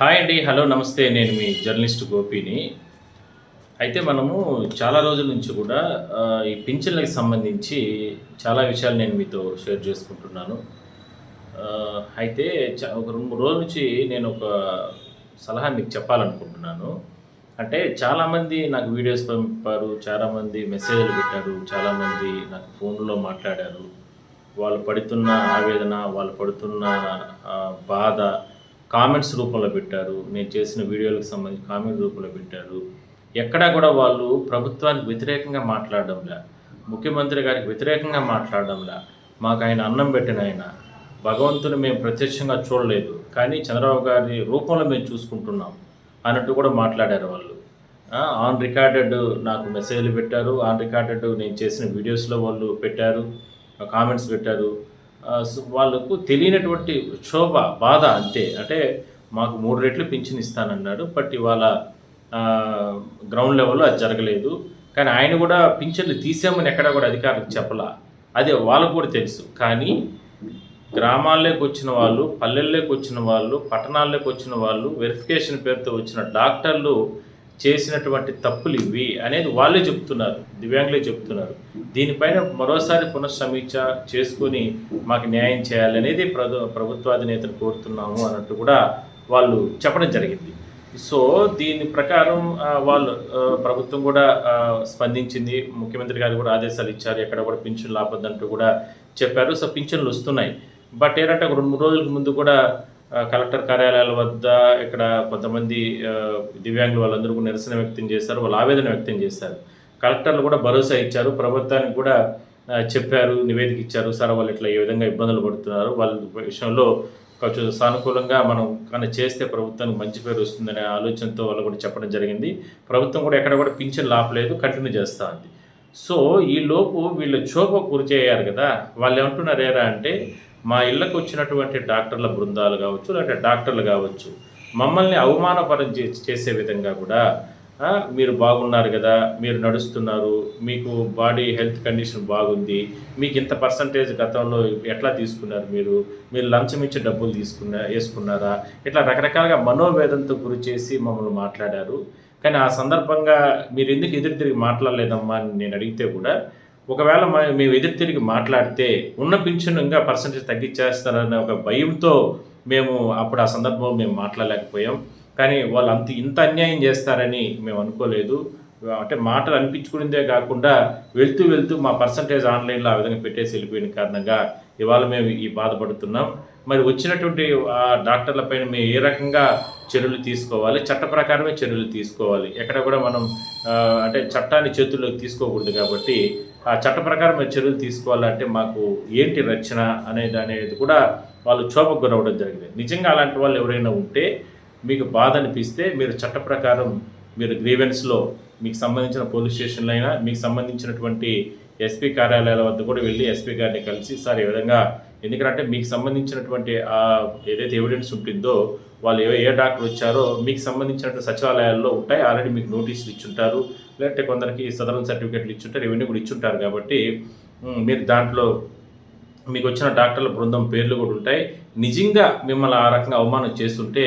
Hi అండి hello నమస్తే. నేను మీ జర్నలిస్ట్ గోపిని. అయితే మనము చాలా రోజుల నుంచి కూడా ఈ పింఛన్లకు సంబంధించి చాలా విషయాలు నేను మీతో షేర్ చేసుకుంటున్నాను. అయితే ఒక రెండు మూడు రోజుల నుంచి నేను ఒక సలహా మీకు చెప్పాలనుకుంటున్నాను. అంటే చాలామంది నాకు వీడియోస్ పంపారు చాలామంది మెసేజ్లు పెట్టారు చాలామంది నాకు ఫోన్లో మాట్లాడారు. వాళ్ళు పడుతున్న ఆవేదన వాళ్ళు పడుతున్న బాధ కామెంట్స్ రూపంలో పెట్టారు. నేను చేసిన వీడియోలకు సంబంధించి కామెంట్ రూపంలో పెట్టారు. ఎక్కడా కూడా వాళ్ళు ప్రభుత్వానికి వ్యతిరేకంగా మాట్లాడడంలా ముఖ్యమంత్రి గారికి వ్యతిరేకంగా మాట్లాడడంలా మాకు ఆయన అన్నం పెట్టిన ఆయన. భగవంతుని మేము ప్రత్యక్షంగా చూడలేదు. కానీ చంద్రబాబు గారి రూపంలో మేము చూసుకుంటున్నాం అన్నట్టు కూడా మాట్లాడారు వాళ్ళు. ఆన్ రికార్డెడ్ నాకు మెసేజ్లు పెట్టారు. ఆన్ రికార్డెడ్ నేను చేసిన వీడియోస్లో వాళ్ళు పెట్టారు. కామెంట్స్ పెట్టారు. వాళ్ళకు తెలియనటువంటి క్షోభ బాధ అంతే. అంటే మాకు మూడు రెట్లు పింఛన్ ఇస్తానన్నాడు బట్ ఇవాళ గ్రౌండ్ లెవెల్లో అది జరగలేదు. కానీ ఆయన కూడా పింఛన్లు తీసామని ఎక్కడా కూడా అధికారులకు చెప్పలా. అదే వాళ్ళకు కూడా తెలుసు. కానీ గ్రామాల్లోకి వచ్చిన వాళ్ళు పల్లెల్లోకి వచ్చిన వాళ్ళు పట్టణాల్లోకి వచ్చిన వాళ్ళు వెరిఫికేషన్ పేరుతో వచ్చిన డాక్టర్లు చేసినటువంటి తప్పులు ఇవి అనేది వాళ్ళే చెప్తున్నారు దివ్యాంగులే చెప్తున్నారు. దీనిపైన మరోసారి పునఃసమీక్ష చేసుకొని మాకు న్యాయం చేయాలనేది ప్రభు ప్రభుత్వాధినేతను కోరుతున్నాము అన్నట్టు కూడా వాళ్ళు చెప్పడం జరిగింది. సో దీని ప్రకారం వాళ్ళు ప్రభుత్వం కూడా స్పందించింది. ముఖ్యమంత్రి గారు కూడా ఆదేశాలు ఇచ్చారు. ఎక్కడ కూడా పింఛన్లు ఆపొద్దంటూ కూడా చెప్పారు. సో పింఛన్లు వస్తున్నాయి. బట్ ఏంటంటే ఒక రెండు మూడు రోజుల ముందు కూడా కలెక్టర్ కార్యాలయాల వద్ద ఇక్కడ కొంతమంది దివ్యాంగులు వాళ్ళందరూ కూడా నిరసన వ్యక్తం చేశారు వాళ్ళు ఆవేదన వ్యక్తం చేశారు. కలెక్టర్లు కూడా భరోసా ఇచ్చారు ప్రభుత్వానికి కూడా చెప్పారు నివేదిక ఇచ్చారు సార్ వాళ్ళు ఇట్లా ఏ విధంగా ఇబ్బందులు పడుతున్నారు వాళ్ళ విషయంలో కొంచెం సానుకూలంగా మనం కానీ చేస్తే ప్రభుత్వానికి మంచి పేరు వస్తుందనే ఆలోచనతో వాళ్ళు కూడా చెప్పడం జరిగింది. ప్రభుత్వం కూడా ఎక్కడ కూడా పింఛన్ లాపలేదు కంటిన్యూ చేస్తూ ఉంది. సో ఈ లోపు వీళ్ళు క్షోభ గురిచేయారు కదా వాళ్ళు ఏమంటున్నారు ఏరా అంటే మా ఇళ్ళకు వచ్చినటువంటి డాక్టర్ల బృందాలు కావచ్చు లేదంటే డాక్టర్లు కావచ్చు మమ్మల్ని అవమానపరం చే- చేసే విధంగా కూడా మీరు బాగున్నారు కదా మీరు నడుస్తున్నారు మీకు బాడీ హెల్త్ కండిషన్ బాగుంది మీకు ఇంత పర్సంటేజ్ గతంలో ఎట్లా తీసుకున్నారు మీరు మీరు లంచం ఇచ్చి డబ్బులు తీసుకున్నా వేసుకున్నారా? ఇట్లా రకరకాలుగా మనోవేదంతో గురి చేసి మమ్మల్ని మాట్లాడారు. కానీ ఆ సందర్భంగా మీరు ఎందుకు ఎదురు తిరిగి మాట్లాడలేదమ్మా అని నేను అడిగితే కూడా ఒకవేళ మేము ఎదురు తిరిగి మాట్లాడితే ఉన్న పింఛను ఇంకా పర్సంటేజ్ తగ్గించేస్తారనే ఒక భయంతో మేము అప్పుడు ఆ సందర్భంలో మేము మాట్లాడలేకపోయాం. కానీ వాళ్ళు అంత ఇంత అన్యాయం చేస్తారని మేము అనుకోలేదు. అంటే మాటలు అనిపించుకునేదే కాకుండా వెళ్తూ వెళ్తూ మా పర్సంటేజ్ ఆన్లైన్లో ఆ విధంగా పెట్టేసి వెళ్ళిపోయిన కారణంగా ఇవాళ మేము ఈ బాధపడుతున్నాం. మరి వచ్చినటువంటి ఆ డాక్టర్ల పైన మేము ఏ రకంగా చర్యలు తీసుకోవాలి? చట్ట ప్రకారమే చర్యలు తీసుకోవాలి. ఎక్కడ కూడా మనం అంటే చట్టాన్ని చేతుల్లోకి తీసుకోకూడదు కాబట్టి ఆ చట్ట ప్రకారం చర్యలు తీసుకోవాలంటే మాకు ఏంటి రక్షణ అనేది అనేది కూడా వాళ్ళు క్షోభకు గురవడం జరిగింది. నిజంగా అలాంటి వాళ్ళు ఎవరైనా ఉంటే మీకు బాధ అనిపిస్తే మీరు చట్ట ప్రకారం మీరు గ్రీవెన్స్లో మీకు సంబంధించిన పోలీస్ స్టేషన్లో అయినా మీకు సంబంధించినటువంటి ఎస్పీ కార్యాలయాల వద్ద కూడా వెళ్ళి ఎస్పీ గారిని కలిసి సార్ ఈ విధంగా ఎందుకంటే మీకు సంబంధించినటువంటి ఏదైతే ఎవిడెన్స్ ఉంటుందో వాళ్ళు ఏ ఏ డాక్టర్ వచ్చారో మీకు సంబంధించినటువంటి సచివాలయాల్లో ఉంటాయి. ఆల్రెడీ మీకు నోటీసులు ఇచ్చుంటారు. లేదంటే కొందరికి సదరన్ సర్టిఫికేట్లు ఇచ్చుంటారు. ఇవన్నీ కూడా ఇచ్చుంటారు కాబట్టి మీరు దాంట్లో మీకు వచ్చిన డాక్టర్ల బృందం పేర్లు కూడా ఉంటాయి. నిజంగా మిమ్మల్ని ఆ రకంగా అవమానం చేస్తుంటే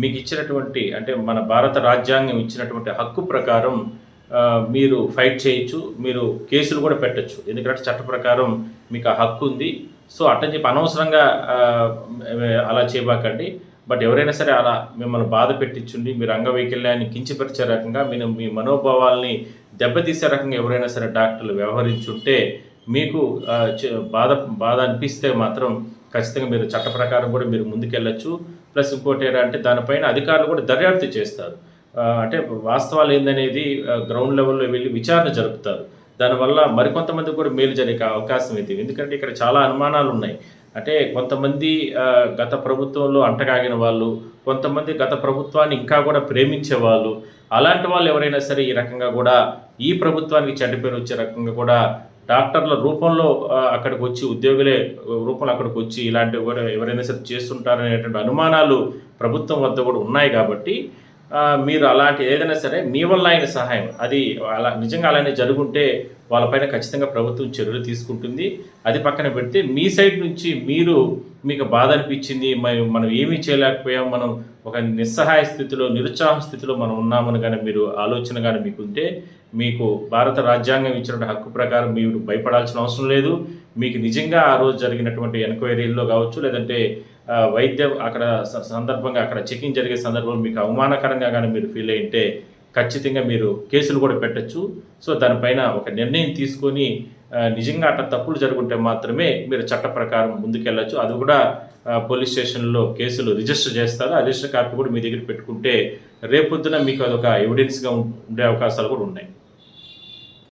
మీకు ఇచ్చినటువంటి అంటే మన భారత రాజ్యాంగం ఇచ్చినటువంటి హక్కు ప్రకారం మీరు ఫైట్ చేయొచ్చు మీరు కేసులు కూడా పెట్టచ్చు. ఎందుకంటే చట్ట ప్రకారం మీకు ఆ హక్కు ఉంది. సో అట్టని చెప్పి అనవసరంగా అలా చేయబాకండి. బట్ ఎవరైనా సరే అలా మిమ్మల్ని బాధ పెట్టించుండి మీరు అంగవైకల్యాన్ని కించపరిచే రకంగా మీరు మీ మనోభావాల్ని దెబ్బతీసే రకంగా ఎవరైనా సరే డాక్టర్లు వ్యవహరించుంటే మీకు బాధ బాధ అనిపిస్తే మాత్రం ఖచ్చితంగా మీరు చట్ట ప్రకారం కూడా మీరు ముందుకెళ్ళచ్చు. ప్లస్ ఇంకోటి ఏంటంటే దానిపైన అధికారులు కూడా దర్యాప్తు చేస్తారు. అంటే వాస్తవాలు ఏందనేది గ్రౌండ్ లెవెల్లో వెళ్ళి విచారణ జరుపుతారు. దానివల్ల మరికొంతమంది కూడా మేలు జరిగే అవకాశం అయితే ఎందుకంటే ఇక్కడ చాలా అనుమానాలు ఉన్నాయి అంటే కొంతమంది గత ప్రభుత్వంలో అంటగాగిన వాళ్ళు కొంతమంది గత ప్రభుత్వాన్ని ఇంకా కూడా ప్రేమించే వాళ్ళు అలాంటి వాళ్ళు ఎవరైనా సరే ఈ రకంగా కూడా ఈ ప్రభుత్వానికి చెడ్డ పేరు వచ్చే రకంగా కూడా డాక్టర్ల రూపంలో అక్కడికి వచ్చి ఉద్యోగులే రూపంలో అక్కడికి వచ్చి ఇలాంటివి కూడా ఎవరైనా సరే చేస్తుంటారనేటువంటి అనుమానాలు ప్రభుత్వం వద్ద కూడా ఉన్నాయి కాబట్టి మీరు అలాంటి ఏదైనా సరే మీ వల్ల అయిన సహాయం. అది అలా నిజంగా అలానే జరుగుంటే వాళ్ళపైన ఖచ్చితంగా ప్రభుత్వం చర్యలు తీసుకుంటుంది. అది పక్కన పెడితే మీ సైడ్ నుంచి మీరు మీకు బాధ అనిపించింది మరి మనం ఏమీ చేయలేకపోయాం మనం ఒక నిస్సహాయ స్థితిలో నిరుత్సాహ స్థితిలో మనం ఉన్నామని కానీ మీరు ఆలోచన కానీ మీకు ఉంటే మీకు భారత రాజ్యాంగం ఇచ్చినటువంటి హక్కు ప్రకారం మీరు భయపడాల్సిన అవసరం లేదు. మీకు నిజంగా ఆ రోజు జరిగినటువంటి ఎంక్వైరీల్లో కావచ్చు లేదంటే వైద్యం అక్కడ సందర్భంగా అక్కడ చెకింగ్ జరిగే సందర్భంలో మీకు అవమానకరంగా కానీ మీరు ఫీల్ అయింటే ఖచ్చితంగా మీరు కేసులు కూడా పెట్టచ్చు. సో దానిపైన ఒక నిర్ణయం తీసుకొని నిజంగా అట్లా తప్పులు జరుగుంటే మాత్రమే మీరు చట్ట ప్రకారం ముందుకెళ్ళచ్చు. అది కూడా పోలీస్ స్టేషన్లో కేసులు రిజిస్టర్ చేస్తారు. ఆ రిజిస్టర్ కాపీ కూడా మీ దగ్గర పెట్టుకుంటే రేపొద్దున మీకు అదొక ఎవిడెన్స్గా ఉండే అవకాశాలు కూడా ఉన్నాయి.